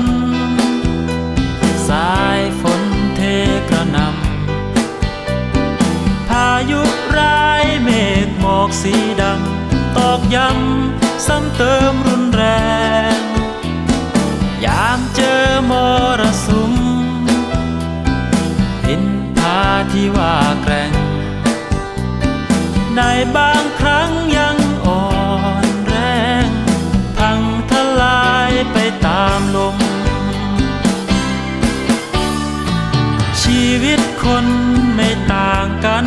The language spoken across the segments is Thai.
น สายฝนเทกระนำพายุร้ายเมฆหมอกสีดำตอกย้ำซ้ำเติมรุนแรง ยามเจอมรสุมหินพาที่ว่าแกร่งในบางคร วิตคนไม่ต่างกัน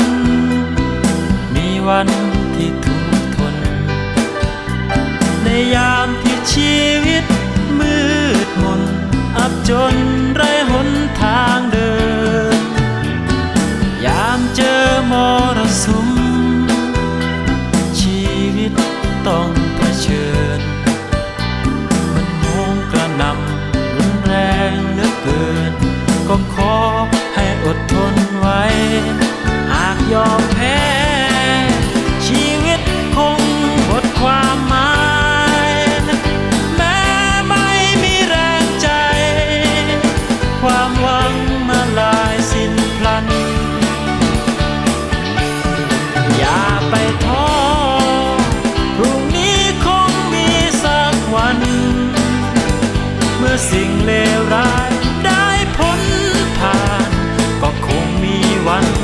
มีวันที่ทุกทน ในยามที่ชีวิตมืดมน อับจนไร้หนทางเดิน ยามเจอมรสุมชีวิตต้อง ดทนไว้ หากยอมแพ้ ชีวิตคงหมดความหมาย แม้ไม่มีแรงใจ ความหวังมาลายสิ้นพลัน อย่าไปท้อพรุ่งนี้คงมีสักวัน เมื่อสิ่งเลวร้าย มี